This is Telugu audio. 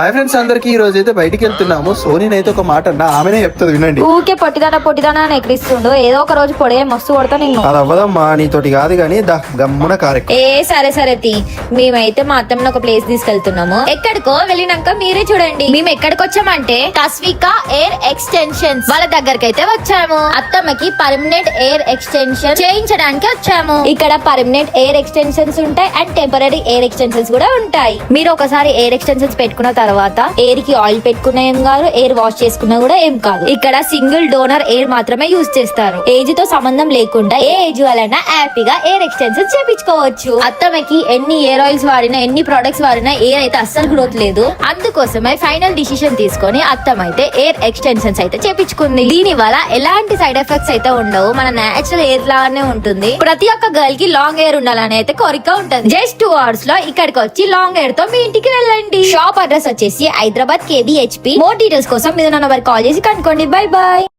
హాయ్ ఫ్రెండ్స్ అందరికి ఈ రోజు అయితే బయటికి వెళ్తున్నాము. సోనీనైతే ఒక మాట అన్న ఆమెనే చెప్తుంది వినండి. ఊకే పొట్టిదానా పొట్టిదానా అని ఎక్కిరిస్తుండు ఏదో ఒక రోజు పొడే మస్తు కొడతా నిన్ను. అది అవ్వదమ్మా నీతోటి కాదు కానీ దా గమ్మున కారెక్కు. ఏ సరే సరే తి. మేమైతే మా అత్తమ్మని ఒక ప్లేస్ తీసుకెళ్తున్నాము. ఎక్కడికో వెళ్ళినాక మీరే చూడండి. మేము ఎక్కడికి వచ్చామంటే తస్విక ఎయిర్ ఎక్స్టెన్షన్స్ వాళ్ళ దగ్గరికి అయితే వచ్చాము. అత్తమ్మకి పర్మనెంట్ ఎయిర్ ఎక్స్టెన్షన్ చేయించడానికి వచ్చాము. ఇక్కడ పర్మనెంట్ ఎయిర్ ఎక్స్టెన్షన్స్ ఉంటాయి అండ్ టెంపరీ ఎయిర్ ఎక్స్టెన్షన్స్ కూడా ఉంటాయి. మీరు ఒకసారి ఎయిర్ ఎక్స్టెన్షన్స్ పెట్టుకున్న తర్వాత తర్వాత ఎయిర్కి ఆయిల్ పెట్టుకున్న ఏం కాదు ఎయిర్ వాష్ చేసుకున్నా కూడా ఏం కాదు. ఇక్కడ సింగిల్ డోనర్ ఎయిర్ మాత్రమే యూజ్ చేస్తారు. ఏజ్తో సంబంధం లేకుండా ఏ ఏజ్ వాళ్ళైనా హ్యాపీగా ఎయిర్ ఎక్స్టెన్షన్ చేపించుకోవచ్చు. అత్తమ్మకి ఎన్ని ఎయిర్ ఆయిల్స్ వాడినా ఎన్ని ప్రొడక్ట్స్ వాడినా ఎయిర్ అయితే అస్సలు గ్రోత్ లేదు. అందుకోసమే ఫైనల్ డిసిషన్ తీసుకొని అత్తమ్మ అయితే ఎయిర్ ఎక్స్టెన్షన్స్ అయితే చేపించుకుంది. దీని వల్ల ఎలాంటి సైడ్ ఎఫెక్ట్స్ అయితే ఉండవు. మన నేచురల్ ఎయిర్ లాగానే ఉంటుంది. ప్రతి ఒక్క గర్ల్కి లాంగ్ ఎయిర్ ఉండాలని అయితే కోరిక ఉంటుంది. జస్ట్ టూ అవర్స్లో ఇక్కడికి వచ్చి లాంగ్ ఎయిర్తో మీ ఇంటికి వెళ్ళండి. షాప్ అడ్రస్ వచ్చేసి హైదరాబాద్ కేబిహెచ్పి మోర్ డీటెయిల్స్ కోసం మీద నన్ను కాల్ చేసి కనుక్కోండి. Bye bye